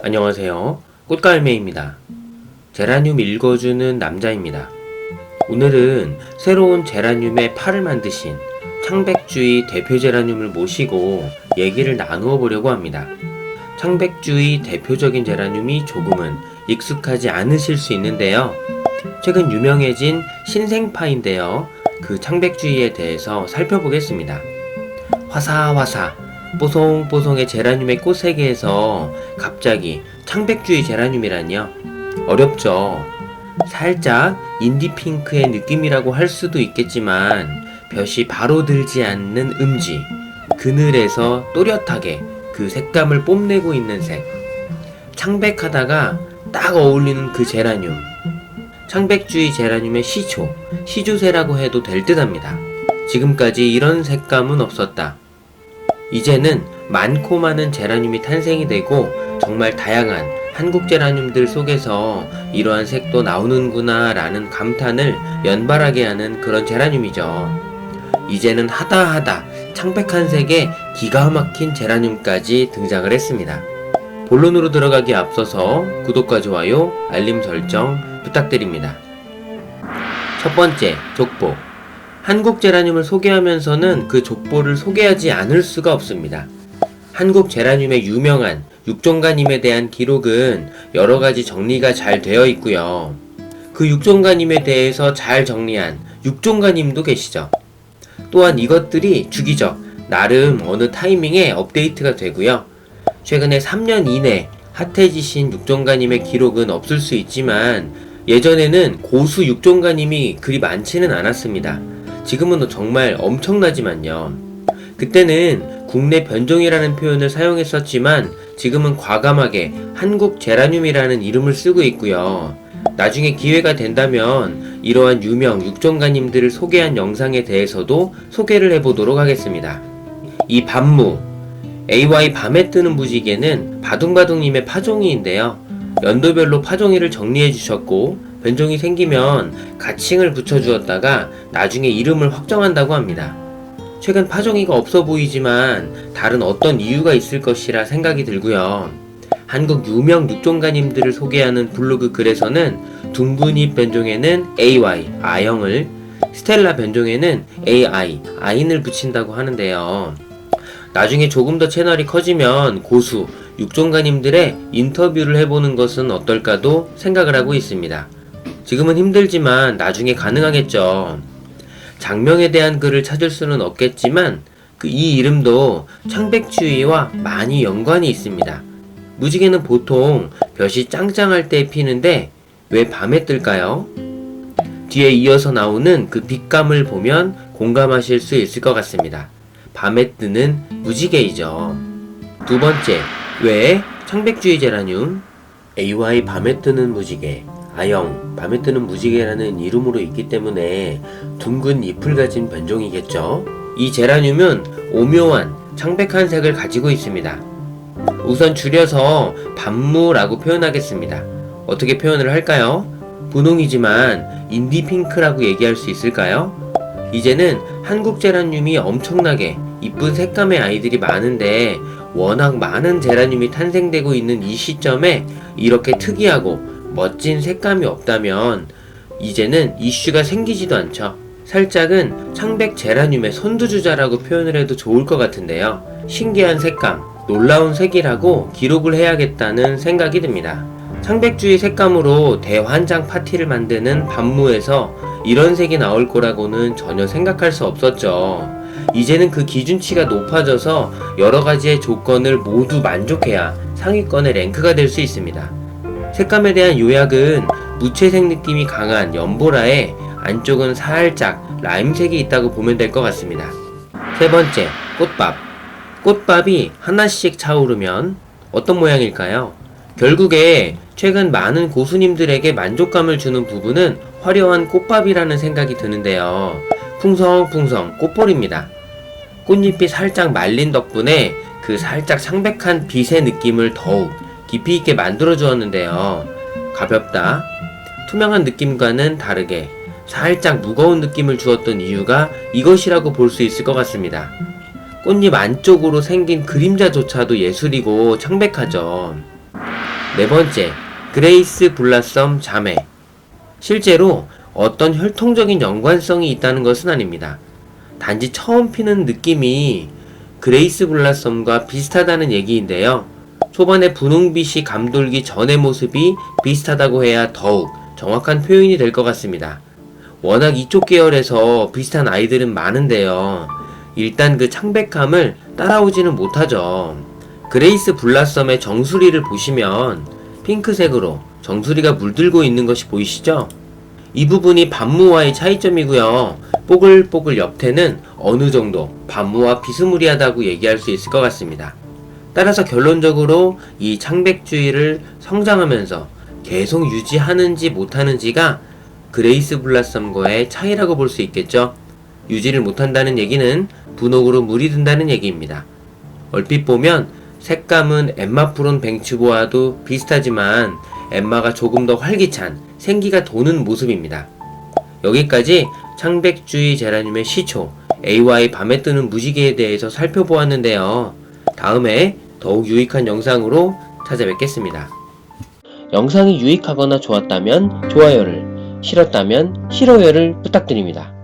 안녕하세요. 꽃갈매입니다. 제라늄 읽어주는 남자입니다. 오늘은 새로운 제라늄의 팔을 만드신 창백주의 대표 제라늄을 모시고 얘기를 나누어 보려고 합니다. 창백주의 대표적인 제라늄이 조금은 익숙하지 않으실 수 있는데요. 최근 유명해진 신생파인데요. 그 창백주의에 대해서 살펴보겠습니다. 화사화사 뽀송뽀송의 제라늄의 꽃 세계에서 갑자기 창백주의 제라늄이라니요? 어렵죠. 살짝 인디핑크의 느낌이라고 할 수도 있겠지만 볕이 바로 들지 않는 음지 그늘에서 또렷하게 그 색감을 뽐내고 있는 색 창백하다가 딱 어울리는 그 제라늄 창백주의 제라늄의 시초 시조새라고 해도 될 듯합니다. 지금까지 이런 색감은 없었다. 이제는 많고 많은 제라늄이 탄생이 되고 정말 다양한 한국 제라늄들 속에서 이러한 색도 나오는구나 라는 감탄을 연발하게 하는 그런 제라늄이죠. 이제는 하다하다 창백한 색의 기가 막힌 제라늄까지 등장을 했습니다. 본론으로 들어가기 앞서서 구독과 좋아요, 알림 설정 부탁드립니다. 첫 번째, 족보. 한국 제라늄을 소개하면서는 그 족보를 소개하지 않을 수가 없습니다. 한국 제라늄의 유명한 육종가님에 대한 기록은 여러 가지 정리가 잘 되어 있고요. 그 육종가님에 대해서 잘 정리한 육종가님도 계시죠. 또한 이것들이 주기적, 나름 어느 타이밍에 업데이트가 되고요. 최근에 3년 이내 핫해지신 육종가님의 기록은 없을 수 있지만 예전에는 고수 육종가님이 그리 많지는 않았습니다. 지금은 정말 엄청나지만요. 그때는 국내 변종이라는 표현을 사용했었지만 지금은 과감하게 한국 제라늄이라는 이름을 쓰고 있고요. 나중에 기회가 된다면 이러한 유명 육종가님들을 소개한 영상에 대해서도 소개를 해보도록 하겠습니다. 이 반무, AY 밤에 뜨는 무지개는 바둥바둥님의 파종이인데요. 연도별로 파종일을 정리해 주셨고 변종이 생기면 가칭을 붙여주었다가 나중에 이름을 확정한다고 합니다. 최근 파종이가 없어 보이지만 다른 어떤 이유가 있을 것이라 생각이 들고요. 한국 유명 육종가님들을 소개하는 블로그 글에서는 둥근잎 변종에는 AY, 아영을, 스텔라 변종에는 AI, 아인을 붙인다고 하는데요. 나중에 조금 더 채널이 커지면 고수, 육종가님들의 인터뷰를 해보는 것은 어떨까도 생각을 하고 있습니다. 지금은 힘들지만 나중에 가능하겠죠. 장명에 대한 글을 찾을 수는 없겠지만 그 이 이름도 창백주의와 많이 연관이 있습니다. 무지개는 보통 볕이 짱짱할 때 피는데 왜 밤에 뜰까요? 뒤에 이어서 나오는 그 빛감을 보면 공감하실 수 있을 것 같습니다. 밤에 뜨는 무지개이죠. 두 번째, 왜 창백주의 제라늄? AY 밤에 뜨는 무지개, 아영, 밤에 뜨는 무지개라는 이름으로 있기 때문에 둥근 잎을 가진 변종이겠죠. 이 제라늄은 오묘한 창백한 색을 가지고 있습니다. 우선 줄여서 반무라고 표현하겠습니다. 어떻게 표현을 할까요? 분홍이지만 인디핑크라고 얘기할 수 있을까요? 이제는 한국 제라늄이 엄청나게 이쁜 색감의 아이들이 많은데 워낙 많은 제라늄이 탄생되고 있는 이 시점에 이렇게 특이하고 멋진 색감이 없다면 이제는 이슈가 생기지도 않죠. 살짝은 창백 제라늄의 선두주자라고 표현을 해도 좋을 것 같은데요. 신기한 색감, 놀라운 색이라고 기록을 해야겠다는 생각이 듭니다. 창백주의 색감으로 대환장 파티를 만드는 반무에서 이런 색이 나올 거라고는 전혀 생각할 수 없었죠. 이제는 그 기준치가 높아져서 여러 가지의 조건을 모두 만족해야 상위권의 랭크가 될 수 있습니다. 색감에 대한 요약은 무채색 느낌이 강한 연보라에 안쪽은 살짝 라임색이 있다고 보면 될 것 같습니다. 세 번째, 꽃밥. 꽃밥이 하나씩 차오르면 어떤 모양일까요? 결국에 최근 많은 고수님들에게 만족감을 주는 부분은 화려한 꽃밥이라는 생각이 드는데요. 풍성풍성 꽃볼입니다. 꽃잎이 살짝 말린 덕분에 그 살짝 창백한 빛의 느낌을 더욱 깊이 있게 만들어 주었는데요. 가볍다. 투명한 느낌과는 다르게 살짝 무거운 느낌을 주었던 이유가 이것이라고 볼 수 있을 것 같습니다. 꽃잎 안쪽으로 생긴 그림자조차도 예술이고 창백하죠. 네 번째, 그레이스 블라썸 자매. 실제로 어떤 혈통적인 연관성이 있다는 것은 아닙니다. 단지 처음 피는 느낌이 그레이스 블라썸과 비슷하다는 얘기인데요. 초반에 분홍빛이 감돌기 전의 모습이 비슷하다고 해야 더욱 정확한 표현이 될 것 같습니다. 워낙 이쪽 계열에서 비슷한 아이들은 많은데요. 일단 그 창백함을 따라오지는 못하죠. 그레이스 블라썸의 정수리를 보시면 핑크색으로 정수리가 물들고 있는 것이 보이시죠? 이 부분이 반무와의 차이점이고요. 뽀글뽀글 옆태는 어느 정도 반무와 비스무리하다고 얘기할 수 있을 것 같습니다. 따라서 결론적으로 이 창백주의를 성장하면서 계속 유지하는지 못하는지가 그레이스 블라썸과의 차이라고 볼 수 있겠죠. 유지를 못한다는 얘기는 분홍으로 물이 든다는 얘기입니다. 얼핏 보면 색감은 엠마 프론 뱅츠보아도 비슷하지만 엠마가 조금 더 활기찬 생기가 도는 모습입니다. 여기까지 창백주의 제라늄의 시초 AY 밤에 뜨는 무지개에 대해서 살펴보았는데요. 다음에 더욱 유익한 영상으로 찾아뵙겠습니다. 영상이 유익하거나 좋았다면 좋아요를, 싫었다면 싫어요를 부탁드립니다.